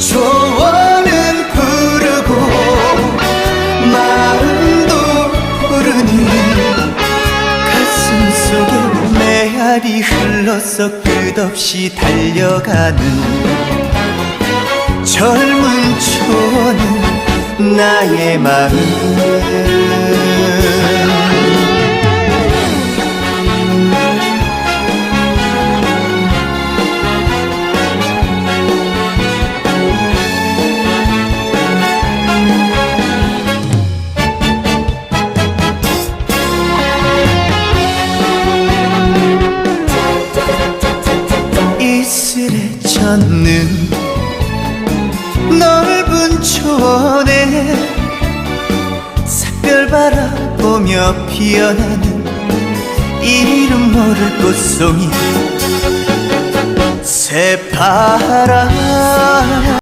초원은 푸르고 마음도 푸르니 가슴 속에 메아리 흘러서 끝없이 달려가는 젊은 초원은 나의 마음 이슬에 젖는 넓은 초원에 샛별 바라보며 피어나는 이름 모를 꽃송이 새파란